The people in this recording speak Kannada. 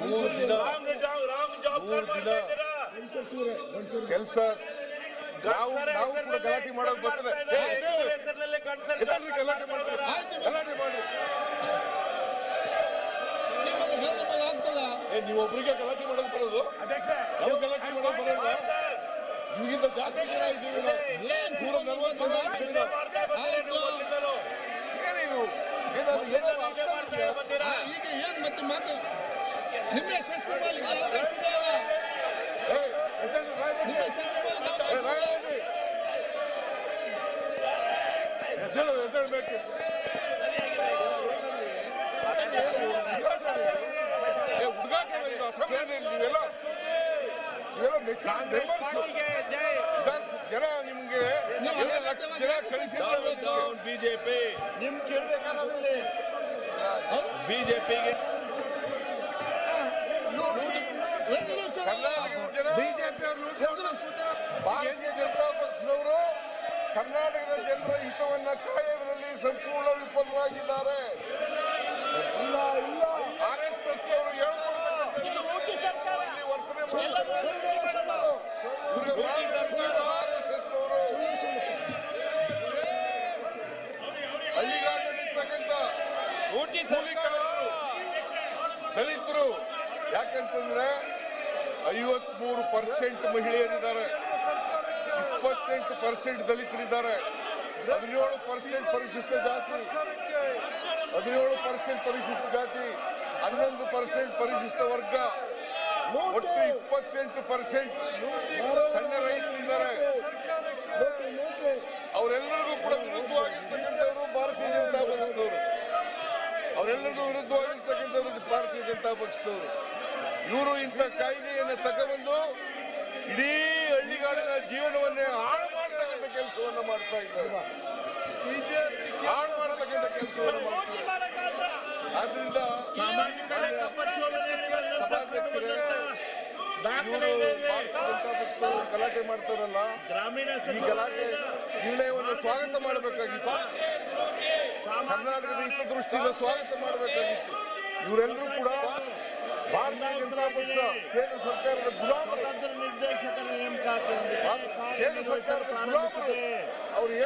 ಮೂರು ದಿನ ಜಾಬ್ ರಾಮ್ ಜಾಬ್ ಮೂರು ದಿನ ಕೆಲಸ ನಾವು ನಾವು ಕೂಡ ಗಲಾಟೆ ಮಾಡೋದು ಬರ್ತದೆ. ಗಲಾಟೆ ಮಾಡ್ಬೇಡ. ಗಲಾಟೆ ಮಾಡಿ. ಏ ನೀವು ಒಬ್ರಿಗೆ ಗಲಾಟೆ ಮಾಡೋದು ಬರೋದು? ನಾವು ಗಲಾಟೆ ಮಾಡೋದು ಬರೋದು? ನಿಮಗಿಂತ ಜಾಸ್ತಿ ಜನ ಇದ್ದೀವಿ ಏನು ನೂರ ನಲ್ವತ್ತು ಜನ ಏನಾದ್ರು ಏನಾದ್ರು? ಈಗ ಏನ್ ಮತ್ತೆ ಮಾತು? ನಿಮ್ಮೆ ಚರ್ಚೆ ಮಾಡ್ಲಿಕ್ಕೆ ಅವಕಾಶ ಇದೆಯಲ್ಲ? ಏ, ಎದ್ದೇಳ್ರಿ, ರಾಯ್ ಭಾರತೀಯ ಜನತಾ ಪಕ್ಷದವರು ಕರ್ನಾಟಕದ ಜನರ ಹಿತವನ್ನ ಕಾಯೋದ್ರಲ್ಲಿ ಸಂಪೂರ್ಣ ವಿಫಲವಾಗಿದ್ದಾರೆ. ದಲಿತರು ಯಾಕಂತಂದ್ರೆ ಐವತ್ಮೂರು ಪರ್ಸೆಂಟ್ ಮಹಿಳೆಯರಿದ್ದಾರೆ. ಇಪ್ಪತ್ತೆಂಟು ಪರ್ಸೆಂಟ್ ದಲಿತರಿದ್ದಾರೆ. ಹದಿನೇಳು ಪರ್ಸೆಂಟ್ ಪರಿಶಿಷ್ಟ ಜಾತಿ. ಹದಿನೇಳು ಪರ್ಸೆಂಟ್ ಪರಿಶಿಷ್ಟ ಜಾತಿ. ಹನ್ನೊಂದು ಪರ್ಸೆಂಟ್ ಪರಿಶಿಷ್ಟ ವರ್ಗ. ಒಟ್ಟು ಇಪ್ಪತ್ತೆಂಟು ಪರ್ಸೆಂಟ್ ಸಣ್ಣ ರೈತರಿದ್ದಾರೆ. ಅವರೆಲ್ಲರಿಗೂ ಕೂಡ ವಿರುದ್ಧವಾಗಿರ್ತಕ್ಕಂಥವರು ಭಾರತೀಯ ಜನತಾ ಪಕ್ಷದವರು. ಅವರೆಲ್ಲರಿಗೂ ವಿರುದ್ಧವಾಗಿರ್ತಕ್ಕಂಥವ್ರು ಭಾರತೀಯ ಜನತಾ ಪಕ್ಷದವರು. ಇವರು ಇಂಥ ಕಾಯ್ದೆಯನ್ನು ತಗೊಂಡು ಇಡೀ ಹಳ್ಳಿಗಾಡಿನ ಜೀವನವನ್ನೇ ಹಾಳು ಮಾಡ್ತಕ್ಕಂಥ ಕೆಲಸವನ್ನು ಮಾಡ್ತಾ ಇದ್ದಾರೆ. ಹಾಳು ಮಾಡತಕ್ಕಂಥ ಕೆಲಸವನ್ನು ಆದ್ರಿಂದ ಸಾಮಾಜಿಕ ಗಲಾಟೆ ಮಾಡ್ತಾರಲ್ಲ ಗ್ರಾಮೀಣ ಈ ಗಲಾಟೆ ನಿರ್ಣಯವನ್ನು ಸ್ವಾಗತ ಮಾಡಬೇಕಾಗಿತ್ತು. ಕರ್ನಾಟಕದ ಹಿತದೃಷ್ಟಿಯಿಂದ ಸ್ವಾಗತ ಮಾಡಬೇಕಾಗಿತ್ತು. ಇವರೆಲ್ಲರೂ ಕೂಡ ಭಾರತೀಯ ಜನತಾ ಪಕ್ಷ ಕೇಂದ್ರ ಸರ್ಕಾರದ ಗುಲಾಮರು ಸ್ವತಂತ್ರ ನಿರ್ದೇಶಕರ ನೇಮಕಾತಿ ಕೇಂದ್ರ ಸರ್ಕಾರದ ಗುಲಾಮರು ಪ್ರಾರಂಭಿಸಿದೆ ಅವರು